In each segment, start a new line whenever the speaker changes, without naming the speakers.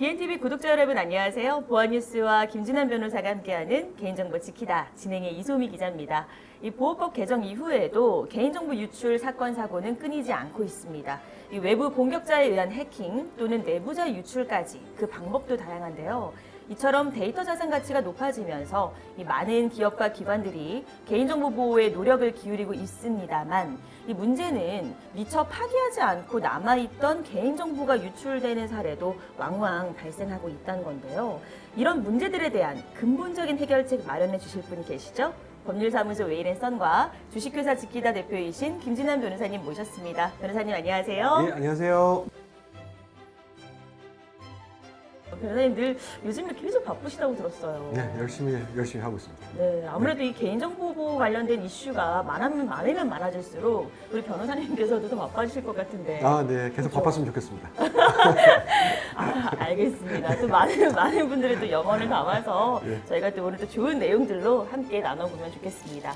BNTV 구독자 여러분 안녕하세요. 보안뉴스와 김진환 변호사가 함께하는 개인정보 지키다 진행의 이소미 기자입니다. 이 보호법 개정 이후에도 개인정보 유출 사건 사고는 끊이지 않고 있습니다. 이 외부 공격자에 의한 해킹 또는 내부자 유출까지 그 방법도 다양한데요. 이처럼 데이터 자산 가치가 높아지면서 이 많은 기업과 기관들이 개인정보 보호에 노력을 기울이고 있습니다만 이 문제는 미처 파기하지 않고 남아있던 개인정보가 유출되는 사례도 왕왕 발생하고 있다는 건데요. 이런 문제들에 대한 근본적인 해결책 마련해 주실 분이 계시죠? 법률사무소 웨이랜선과 주식회사 지키다 대표이신 김진환 변호사님 모셨습니다. 변호사님 안녕하세요.
예, 안녕하세요.
변호사님 늘 요즘 이렇게 계속 바쁘시다고 들었어요.
네, 열심히 열심히 하고 있습니다.
네, 아무래도 이 개인정보 보호 관련된 이슈가 많으면 많으면 많아질수록 우리 변호사님께서도 더 바빠지실 것 같은데.
아, 네, 계속. 바빴으면 좋겠습니다.
아, 알겠습니다. 또 많은 많은 분들의 또 영혼을 담아서
예.
저희가 또 오늘 또 좋은 내용들로 함께 나눠보면 좋겠습니다.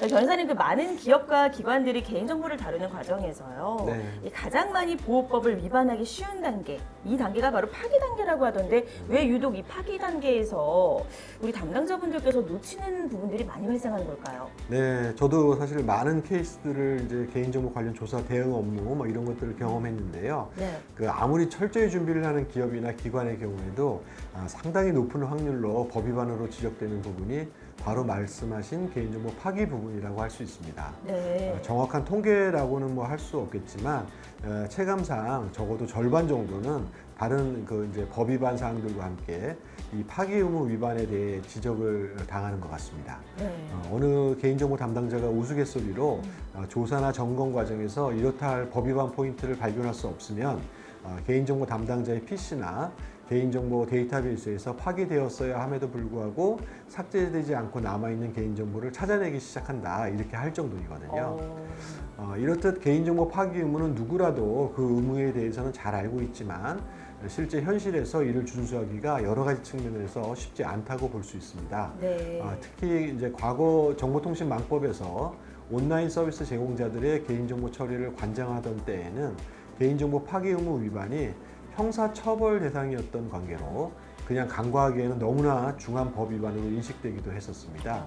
네, 변호사님 그 많은 기업과 기관들이 개인정보를 다루는 과정에서요.
네.
이 가장 많이 보호법을 위반하기 쉬운 단계, 이 단계가 바로 파기 단계라고 하던데 왜 유독 이 파기 단계에서 우리 담당자분들께서 놓치는 부분들이 많이 발생하는 걸까요?
네, 저도 사실 많은 케이스들을 이제 개인정보 관련 조사 대응 업무 뭐 이런 것들을 경험했는데요.
네.
그 아무리 철저히 준비를 하는 기업이나 기관의 경우에도 아, 상당히 높은 확률로 법 위반으로 지적되는 부분이 바로 말씀하신 개인정보 파기 부분이라고 할 수 있습니다.
네.
어, 정확한 통계라고는 뭐 할 수 없겠지만 어, 체감상 적어도 절반 정도는 다른 그 이제 법 위반 사항들과 함께 이 파기 의무 위반에 대해 지적을 당하는 것 같습니다.
네.
어, 어느 개인정보 담당자가 우스갯소리로 어, 조사나 점검 과정에서 이렇다 할 법 위반 포인트를 발견할 수 없으면 어, 개인정보 담당자의 PC나 개인정보 데이터베이스에서 파기되었어야 함에도 불구하고 삭제되지 않고 남아있는 개인정보를 찾아내기 시작한다 이렇게 할 정도이거든요.
어,
어, 이렇듯 개인정보 파기 의무는 누구라도 그 의무에 대해서는 잘 알고 있지만 실제 현실에서 이를 준수하기가 여러 가지 측면에서 쉽지 않다고 볼 수 있습니다.
네.
아, 특히 이제 과거 정보통신망법에서 온라인 서비스 제공자들의 개인정보 처리를 관장하던 때에는 개인정보 파기 의무 위반이 형사처벌 대상이었던 관계로 그냥 간과하기에는 너무나 중한 법 위반으로 인식되기도 했었습니다.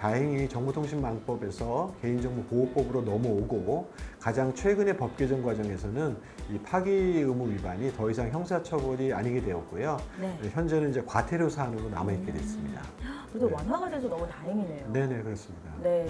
다행히 정보통신망법에서 개인정보보호법으로 넘어오고 가장 최근의 법 개정 과정에서는 이 파기 의무 위반이 더 이상 형사처벌이 아니게 되었고요.
네.
현재는 이제 과태료 사안으로 남아있게 됐습니다.
그래도
네.
완화가 돼서 너무 다행이네요.
네네 그렇습니다.
네.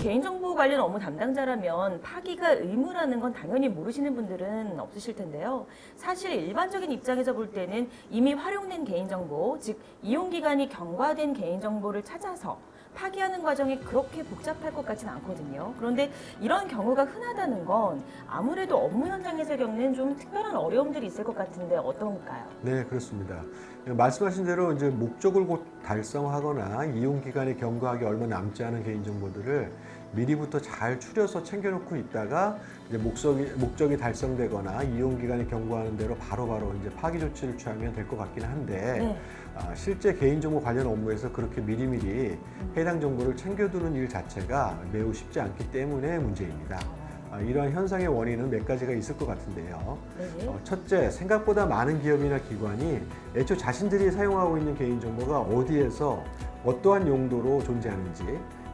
개인정보 관련 업무 담당자라면 파기가 의무라는 건 당연히 모르시는 분들은 없으실 텐데요. 사실 일반적인 입장에서 볼 때는 이미 활용된 개인정보, 즉 이용기간이 경과된 개인정보를 찾아서 파기하는 과정이 그렇게 복잡할 것 같지는 않거든요. 그런데 이런 경우가 흔하다는 건 아무래도 업무 현장에서 겪는 좀 특별한 어려움들이 있을 것 같은데 어떤가요?
네 그렇습니다. 말씀하신 대로 이제 목적을 곧 달성하거나 이용 기간이 경과하기 얼마 남지 않은 개인 정보들을 미리부터 잘 추려서 챙겨놓고 있다가 이제 목적이 목적이 달성되거나 이용 기간이 경과하는 대로 바로 바로 이제 파기 조치를 취하면 될 것 같기는 한데
네.
아, 실제 개인정보 관련 업무에서 그렇게 미리미리 해당 정보를 챙겨두는 일 자체가 매우 쉽지 않기 때문에 문제입니다. 아, 이러한 현상의 원인은 몇 가지가 있을 것 같은데요.
네.
어, 첫째, 생각보다 많은 기업이나 기관이 애초 자신들이 사용하고 있는 개인정보가 어디에서 어떠한 용도로 존재하는지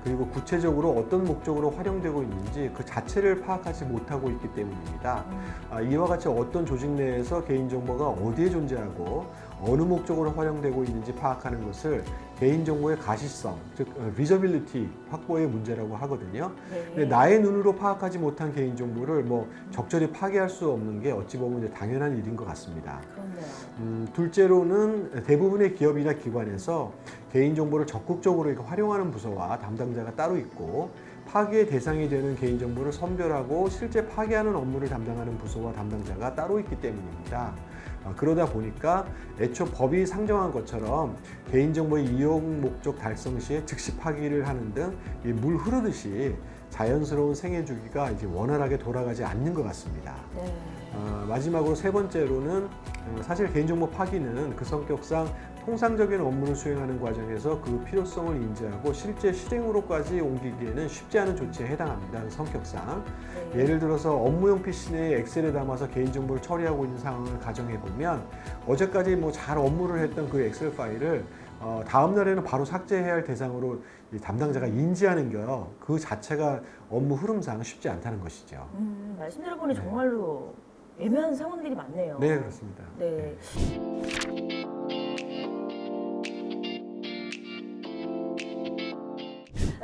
그리고 구체적으로 어떤 목적으로 활용되고 있는지 그 자체를 파악하지 못하고 있기 때문입니다. 아, 이와 같이 어떤 조직 내에서 개인정보가 어디에 존재하고 어느 목적으로 활용되고 있는지 파악하는 것을 개인정보의 가시성, 즉 비저빌리티 확보의 문제라고 하거든요.
네.
근데 나의 눈으로 파악하지 못한 개인정보를 뭐 적절히 파괴할 수 없는 게 어찌 보면 이제 당연한 일인 것 같습니다.
그렇네요.
음, 둘째로는 대부분의 기업이나 기관에서 개인정보를 적극적으로 이렇게 활용하는 부서와 담당자가 따로 있고 파괴의 대상이 되는 개인정보를 선별하고 실제 파괴하는 업무를 담당하는 부서와 담당자가 따로 있기 때문입니다. 아, 그러다 보니까 애초 법이 상정한 것처럼 개인정보의 이용 목적 달성 시에 즉시 파기를 하는 등 물 흐르듯이 자연스러운 생애 주기가 이제 원활하게 돌아가지 않는 것 같습니다.
네.
어, 마지막으로 세 번째로는 어, 사실 개인정보 파기는 그 성격상 통상적인 업무를 수행하는 과정에서 그 필요성을 인지하고 실제 실행으로까지 옮기기에는 쉽지 않은 조치에 해당합니다. 그 성격상.
네.
예를 들어서 업무용 PC 내에 엑셀에 담아서 개인정보를 처리하고 있는 상황을 가정해 보면 어제까지 뭐 잘 업무를 했던 그 엑셀 파일을 어, 다음 날에는 바로 삭제해야 할 대상으로 이 담당자가 인지하는 게요. 그 자체가 업무 흐름상 쉽지 않다는 것이죠.
음, 말씀 들어보니
네.
정말로 애매한 상황들이 많네요.
네, 그렇습니다.
네. 아,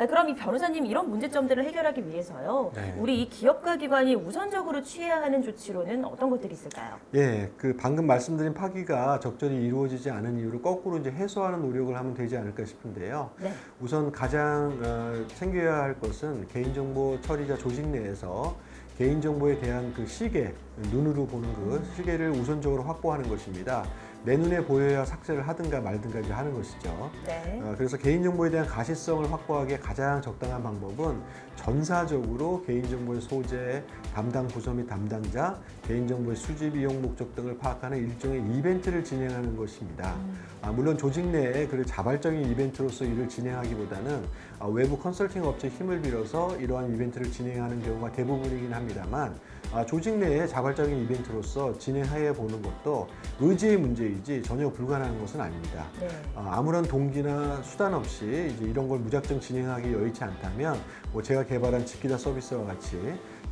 그럼 이 변호사님 이런 문제점들을 해결하기 위해서요.
네.
우리 이 기업과 기관이 우선적으로 취해야 하는 조치로는 어떤 것들이 있을까요?
예, 그 방금 말씀드린 파기가 적절히 이루어지지 않은 이유를 거꾸로 이제 해소하는 노력을 하면 되지 않을까 싶은데요.
네.
우선 가장 어, 챙겨야 할 것은 개인정보 처리자 조직 내에서 개인정보에 대한 그 시계, 눈으로 보는 그 시계를 우선적으로 확보하는 것입니다. 내 눈에 보여야 삭제를 하든가 말든가 이제 하는 것이죠.
네.
어, 그래서 개인정보에 대한 가시성을 확보하기에 가장 적당한 방법은 전사적으로 개인정보의 소재, 담당 부서 및 담당자, 개인정보의 수집, 이용 목적 등을 파악하는 일종의 이벤트를 진행하는 것입니다. 아, 물론 조직 내에 그 자발적인 이벤트로서 일을 진행하기보다는 아, 외부 컨설팅 업체 힘을 빌어서 이러한 이벤트를 진행하는 경우가 대부분이긴 합니다만 아, 조직 내에 자 발적인 이벤트로서 진행해 보는 것도 의지의 문제이지 전혀 불가능한 것은 아닙니다.
네.
어, 아무런 동기나 수단 없이 이제 이런 걸 무작정 진행하기 여의치 않다면 뭐 제가 개발한 지키다 서비스와 같이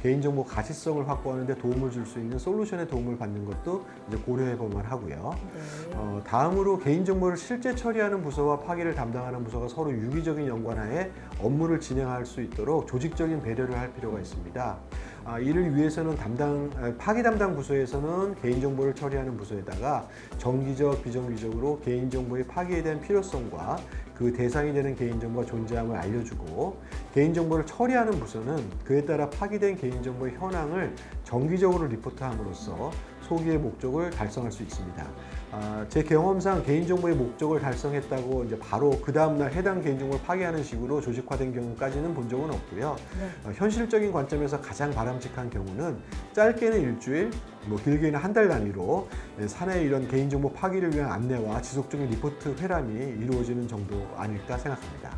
개인정보 가시성을 확보하는데 도움을 줄 수 있는 솔루션의 도움을 받는 것도 이제 고려해 볼 만 하고요.
네.
어, 다음으로 개인정보를 실제 처리하는 부서와 파기를 담당하는 부서가 서로 유기적인 연관하에 업무를 진행할 수 있도록 조직적인 배려를 할 필요가 있습니다. 아, 이를 위해서는 담당 아, 파기 담당 부서에서는 개인정보를 처리하는 부서에다가 정기적, 비정기적으로 개인정보의 파기에 대한 필요성과 그 대상이 되는 개인정보가 존재함을 알려주고 개인정보를 처리하는 부서는 그에 따라 파기된 개인정보의 현황을 정기적으로 리포트함으로써 소기의 목적을 달성할 수 있습니다. 아, 제 경험상 개인정보의 목적을 달성했다고 이제 바로 그 다음날 해당 개인정보를 파기하는 식으로 조직화된 경우까지는 본 적은 없고요.
네.
어, 현실적인 관점에서 가장 바람직한 경우는 짧게는 일주일, 뭐 길게는 한 달 단위로 예, 사내 이런 개인정보 파기를 위한 안내와 지속적인 리포트 회람이 이루어지는 정도 아닐까 생각합니다.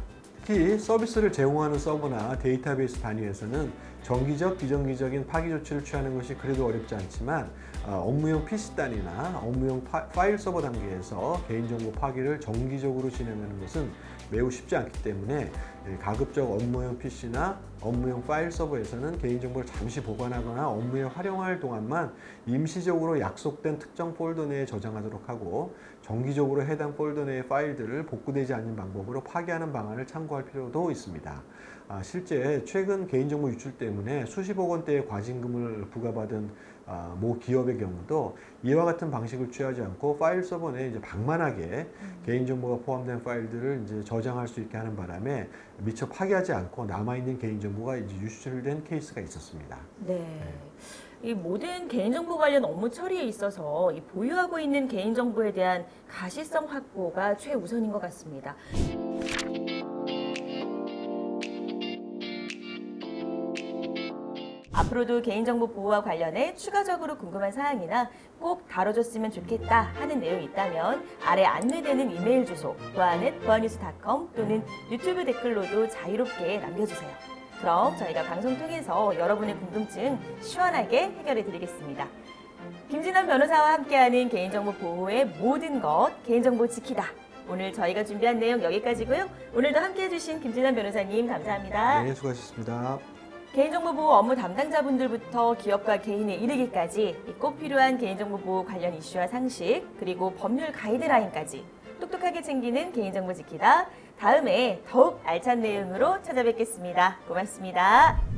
특히 서비스를 제공하는 서버나 데이터베이스 단위에서는 정기적, 비정기적인 파기 조치를 취하는 것이 그래도 어렵지 않지만 어, 업무용 PC 단위나 업무용 파, 파일 서버 단계에서 개인정보 파기를 정기적으로 진행하는 것은 매우 쉽지 않기 때문에 예, 가급적 업무용 PC나 업무용 파일 서버에서는 개인정보를 잠시 보관하거나 업무에 활용할 동안만 임시적으로 약속된 특정 폴더 내에 저장하도록 하고 정기적으로 해당 폴더 내의 파일들을 복구되지 않는 방법으로 파기하는 방안을 참고할 필요도 있습니다. 아, 실제 최근 개인정보 유출 때문에 수십억 원대의 과징금을 부과받은 아, 모 기업의 경우도 이와 같은 방식을 취하지 않고 파일 서버 내에 이제 방만하게 개인정보가 포함된 파일들을 이제 저장할 수 있게 하는 바람에 미처 파괴하지 않고 남아있는 개인정보가 이제 유출된 케이스가 있었습니다.
네. 이 모든 개인정보 관련 업무 처리에 있어서 이 보유하고 있는 개인정보에 대한 가시성 확보가 최우선인 것 같습니다. 앞으로도 개인정보 보호와 관련해 추가적으로 궁금한 사항이나 꼭 다뤄줬으면 좋겠다 하는 내용이 있다면 아래 안내되는 이메일 주소 보안et보안뉴스.com 또는 유튜브 댓글로도 자유롭게 남겨주세요. 그럼 저희가 방송 통해서 여러분의 궁금증 시원하게 해결해 드리겠습니다. 김진환 변호사와 함께하는 개인정보 보호의 모든 것 개인정보 지키다. 오늘 저희가 준비한 내용 여기까지고요. 오늘도 함께해 주신 김진환 변호사님 감사합니다.
네, 수고하셨습니다.
개인정보 보호 업무 담당자분들부터 기업과 개인에 이르기까지 이꼭 필요한 개인정보 보호 관련 이슈와 상식 그리고 법률 가이드라인까지 똑똑하게 챙기는 개인정보 지키다. 다음에 더욱 알찬 내용으로 찾아뵙겠습니다. 고맙습니다.